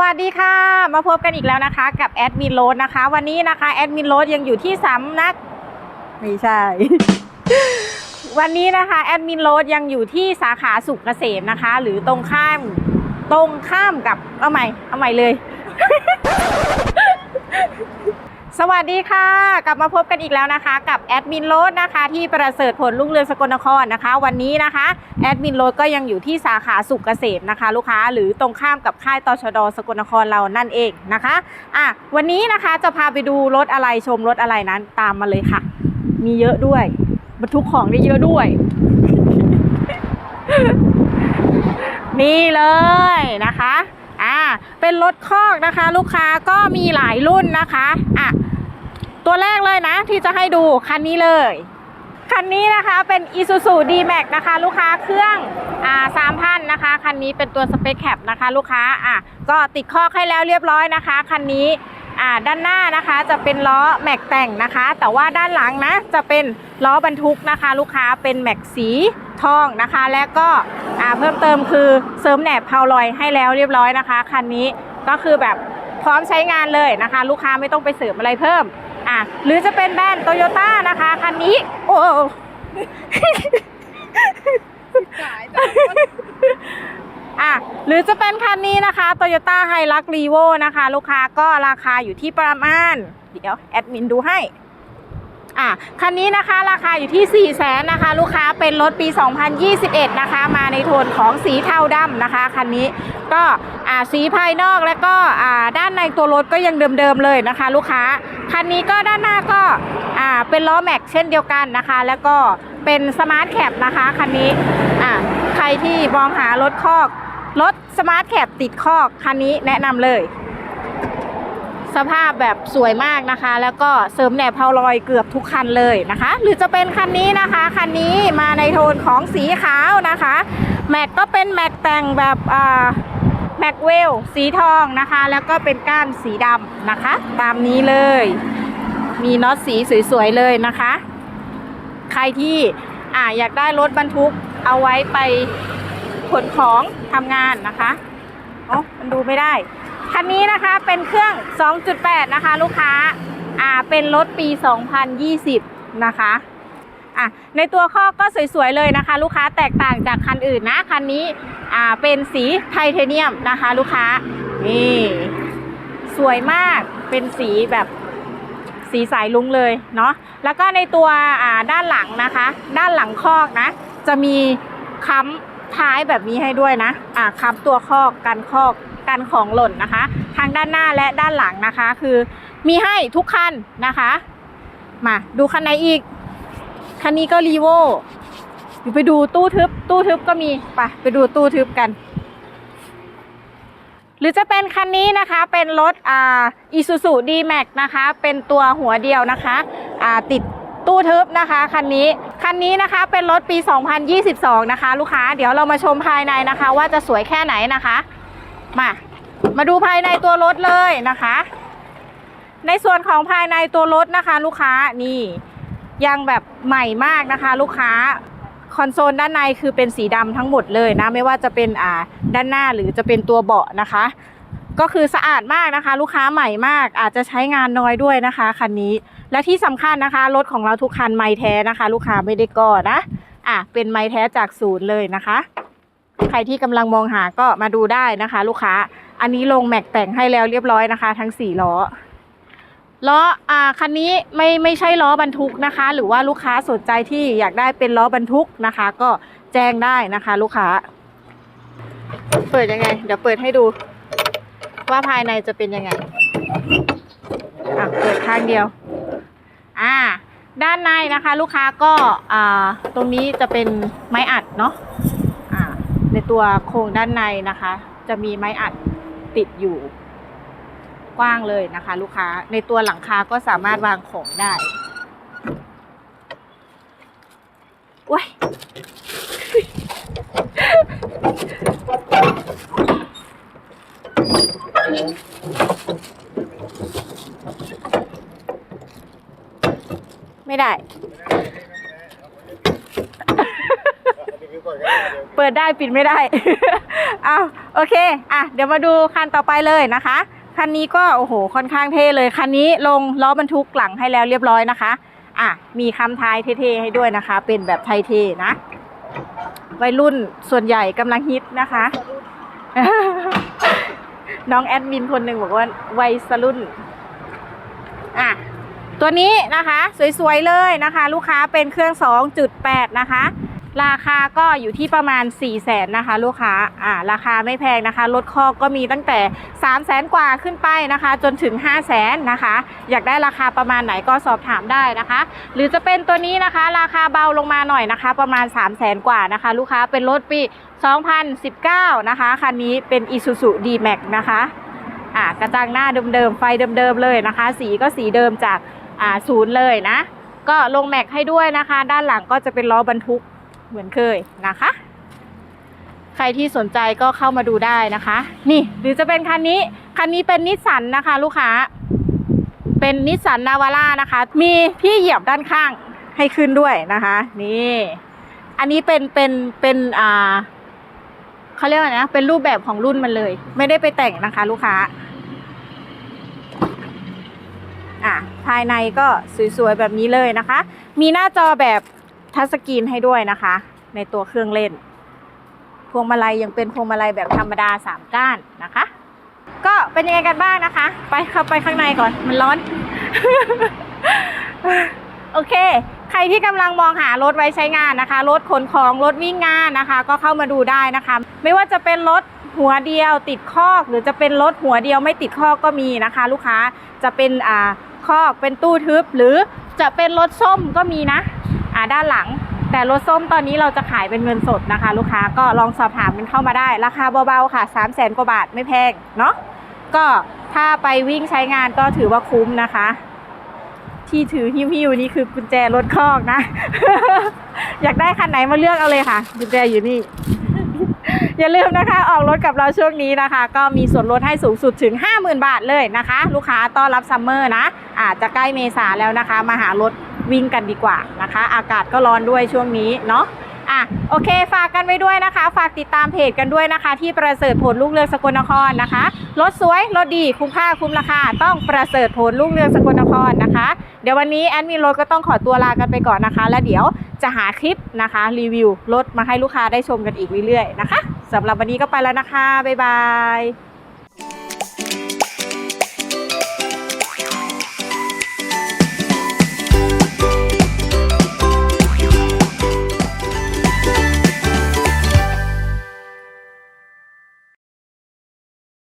วัสดีค่ะ มาพบกันอีกแล้วนะคะกับแอดมินโรสนะคะ วันนี้นะคะแอดมินโรสยังอยู่ที่สำนักไม่ใช่ วันนี้นะคะแอดมินโรสยังอยู่ที่สาขาสุขเกษมนะคะ หรือตรงข้ามตรงข้ามกับเอาใหม่เอาใหม่เลย สวัสดีค่ะ กลับมาพบกันอีกแล้วนะคะ กับแอดมินโรสนะคะ ที่ประเสริฐผลลุ่งเรืองสกลนครนะคะ วันนี้นะคะแอดมินโรสก็ยังอยู่ที่สาขาสุขเกษมนะคะ ลูกค้าหรือตรงข้ามกับค่ายตชดสกลนครเรานั่นเองนะคะอะวันนี้นะคะจะพาไปดูรถอะไรชมรถอะไรนั้นตามมาเลยค่ะ มีเยอะด้วยบรรทุกของได้เยอะด้วย นี่เลยนะคะอ่าเป็นรถคอกนะคะ ลูกค้าก็มีหลายรุ่นนะคะอะ ตัวแรกเลยนะที่จะให้ดูคันนี้เลย คันนี้นะคะเป็น Isuzu D-Max นะคะ ลูกค้าเครื่องอ่า3,000นะคะ คันนี้เป็นตัวสเปคแคปนะคะ ลูกค้าอะก็ติดคอกให้แล้วเรียบร้อยนะคะ คันนี้อ่าด้านหน้านะคะจะเป็นล้อแม็กแต่งนะคะ แต่ว่าด้านหลังนะจะเป็นล้อบรรทุกนะคะ ลูกค้าเป็นแม็กสีทองนะคะ และก็อ่าเพิ่มเติมคือเสริมแหนบเพาลอยให้แล้วเรียบร้อยนะคะคันนี้ก็คือแบบพร้อมใช้งานเลยนะคะ ลูกค้าไม่ต้องไปเสริมอะไรเพิ่ม อะหรือจะเป็นแบรนด์โตโยต้านะคะคันนี้ โอ้อะหรือจะเป็นคันนี้นะคะ Toyota h i l u x r e v o นะคะ ลูกค้าก็ราคาอยู่ที่ประมาณ เดี๋ยว แอดมินดูให้ อะคันนี้นะคะราคาอยู่ที่4 0 0แสนนะคะ ลูกค้าเป็นรถปี 2021 นะคะ มาในโทนของสีเทาดำนะคะคันนี้ก็อ่าสีภายนอกแล้วก็อ่าด้านในตัวรถก็ยังเดิมๆเลยนะคะ ลูกค้าคันนี้ก็ด้านหน้าก็อ่าเป็นล้อแม็กเช่นเดียวกันนะคะ แล้วก็เป็นสมาร์ทแคปนะคะคันนี้อ่าใครที่มองหารถคอกรถสมาร์ทแคปติดคอกคันนี้แนะนำเลย สภาพแบบสวยมากนะคะ แล้วก็เสริมแหนบเพาลอยเกือบทุกคันเลยนะคะ หรือจะเป็นคันนี้นะคะ คันนี้มาในโทนของสีขาวนะคะ แม็กก็เป็นแม็กแต่งแบบอ่าแม็กเวลสีทองนะคะ แล้วก็เป็นก้านสีดำนะคะ ตามนี้เลย มีน็อตสีสวยๆเลยนะคะ ใครที่อ่าอยากได้รถบรรทุกเอาไว้ไปขนของทำงานนะคะอ๋อมันดูไม่ได้ คันนี้นะคะเป็นเครื่อง 2.8 นะคะ ลูกค้าอ่าเป็นรถปี 2020 นะคะอะในตัวข้อก็สวยๆเลยนะคะ ลูกค้าแตกต่างจากคันอื่นนะ คันนี้อ่าเป็นสีไทเทเนียมนะคะ ลูกค้านี่สวยมากเป็นสีแบบสีสายลุงเลยเนาะแล้วก็ในตัวอ่าด้านหลังนะคะ ด้านหลังคอกนะ จะมีค้ำท้ายแบบนี้ให้ด้วยนะอ่าค้ำตัวคอกกันคอก กันของหล่นนะคะ ทางด้านหน้าและด้านหลังนะคะ คือมีให้ทุกคันนะคะ มาดูคันไหนอีก คันนี้ก็รีโวอยู่ไปดูตู้ทึบ ตู้ทึบก็มีไปไปดูตู้ทึบกัน หรือจะเป็นคันนี้นะคะเป็นรถอ่า Isuzu D-Max นะคะ เป็นตัวหัวเดียวนะคะอ่าติดตู้ทึบนะคะคันนี้คันนี้นะคะเป็นรถปี 2022 นะคะ ลูกค้าเดี๋ยวเรามาชมภายในนะคะ ว่าจะสวยแค่ไหนนะคะ มา มาดูภายในตัวรถเลยนะคะ ในส่วนของภายในตัวรถนะคะ ลูกค้านี่ยังแบบใหม่มากนะคะ ลูกค้าคอนโซลด้านในคือเป็นสีดำทั้งหมดเลยนะ ไม่ว่าจะเป็นอ่าด้านหน้าหรือจะเป็นตัวเบาะนะคะ ก็คือสะอาดมากนะคะ ลูกค้าใหม่มาก อาจจะใช้งานน้อยด้วยนะคะคันนี้ และที่สำคัญนะคะ รถของเราทุกคันไม่แท้นะคะ ลูกค้าไม่ได้ก่อนะอะเป็นไม้แท้จากศูนย์เลยนะคะ ใครที่กำลังมองหาก็มาดูได้นะคะ ลูกค้า อันนี้ลงแม็กแต่งให้แล้วเรียบร้อยนะคะ ทั้งสี่ล้อล้ออ่าคันนี้ไม่ไม่ใช่ล้อบรรทุกนะคะ หรือว่าลูกค้าสนใจที่อยากได้เป็นล้อบรรทุกนะคะ ก็แจ้งได้นะคะ ลูกค้า เปิดยังไง เดี๋ยวเปิดให้ดู ว่าภายในจะเป็นยังไงอะเปิดข้างเดียว อ่า ด้านในนะคะ ลูกค้าก็อ่าตรงนี้จะเป็นไม้อัดเนาะ ในตัวโครงด้านในนะคะ จะมีไม้อัดติดอยู่กว้างเลยนะคะ ลูกค้าในตัวหลังคาก็สามารถวางของได้โอ้ยไม่ได้ เปิดได้ปิดไม่ได้อ้าวโอเค อะ เดี๋ยวมาดูคันต่อไปเลยนะคะ คันนี้ก็โอ้โหค่อนข้างเท่เลย คันนี้ลงล้อบรรทุกหลังให้แล้วเรียบร้อยนะคะ อะ มีคำทายเท่ๆให้ด้วยนะคะ เป็นแบบไทยเทนะ วัยรุ่นส่วนใหญ่กำลังฮิตนะคะ น้องแอดมินคนหนึ่งบอกว่าวัยสรุ่น อะตัวนี้นะคะ สวยๆเลยนะคะ ลูกค้าเป็นเครื่อง 2.8 นะคะ ราคาก็อยู่ที่ประมาณ 4 0 0แสนนะคะ ลูกค้าอ่าราคาไม่แพงนะคะรถคอกก็มีตั้งแต่ 3 0 0แสนกว่าขึ้นไปนะคะ จนถึง 5 0 0แสนนะคะ อยากได้ราคาประมาณไหนก็สอบถามได้นะคะ หรือจะเป็นตัวนี้นะคะ ราคาเบาลงมาหน่อยนะคะ ประมาณ 3 0 0แสนกว่านะคะ ลูกค้าเป็นรถปี 2019 นะคะคันนี้เป็น Isuzu D-Max นะคะอ่ากระจังหน้าเดิมๆไฟเดิมๆเลยนะคะ สีก็สีเดิมจากอ่าศูนย์เลยนะ ก็ลงแม็กให้ด้วยนะคะ ด้านหลังก็จะเป็นล้อบรรทุก เหมือนเคยนะคะ ใครที่สนใจก็เข้ามาดูได้นะคะ นี่หรือจะเป็นคันนี้ คันนี้เป็นนิสสันนะคะ ลูกค้า เป็นนิสสันนาวาร่านะคะ มีที่เหยียบด้านข้างให้ขึ้นด้วยนะคะ นี่ อันนี้เป็นเป็นเป็นอ่าเขาเรียกว่าไงนะเป็นรูปแบบของรุ่นมันเลย ไม่ได้ไปแต่งนะคะ ลูกค้าอะภายในก็สวยๆแบบนี้เลยนะคะ มีหน้าจอแบบ ทัชสกรีนให้ด้วยนะคะ ในตัวเครื่องเล่น พวงมาลัยยังเป็นพวงมาลัยแบบธรรมดาสามก้านนะคะ ก็เป็นยังไงกันบ้างนะคะ ไปเข้าไปข้างในก่อนมันร้อน โอเค ใครที่กำลังมองหารถไว้ใช้งานนะคะ รถขนของรถวิ่งงานนะคะ ก็เข้ามาดูได้นะคะ ไม่ว่าจะเป็นรถหัวเดียวติดคอก หรือจะเป็นรถหัวเดียวไม่ติดคอกก็มีนะคะ ลูกค้าจะเป็นอ่าคอกเป็นตู้ทึบหรือจะเป็นรถส้มก็มีนะ อ่าด้านหลัง แต่รถส้มตอนนี้เราจะขายเป็นเงินสดนะคะ ลูกค้าก็ลองสอบถามกันเข้ามาได้ ราคาเบาๆค่ะ 3 0 0แสนกว่าบาทไม่แพงเนาะก็ถ้าไปวิ่งใช้งานก็ถือว่าคุ้มนะคะ ที่ถือหิ้วๆนี่คือกุญแจรถคอกนะ อยากได้คันไหนมาเลือกเอาเลยค่ะกุญแจอยู่นี่อย่าลืมนะคะออกรถกับเราช่วงนี้นะคะ ก็มีส่วนลดให้สูงสุดถึง 50,000 บาทเลยนะคะ ลูกค้าต้อนรับซัมเมอร์นะอาจจะใกล้เมษาแล้วนะคะ มาหารถ วิ่งกันดีกว่านะคะ อากาศก็ร้อนด้วยช่วงนี้เนาะอะโอเคฝากกันไว้ด้วยนะคะ ฝากติดตามเพจกันด้วยนะคะ ที่ประเสริฐผลลูกเรืองสกลนครนะคะรถสวยรถดีคุ้มค่าคุ้มราคาต้องประเสริฐผลลูกเรืองสกลนครนะคะ เดี๋ยววันนี้แอดมินรถก็ต้องขอตัวลากันไปก่อนนะคะ แล้วเดี๋ยวจะหาคลิปนะคะ รีวิวรถมาให้ลูกค้าได้ชมกันอีกเรื่อยๆนะคะสำหรับวันนี้ก็ไปแล้วนะคะบ๊ายบาย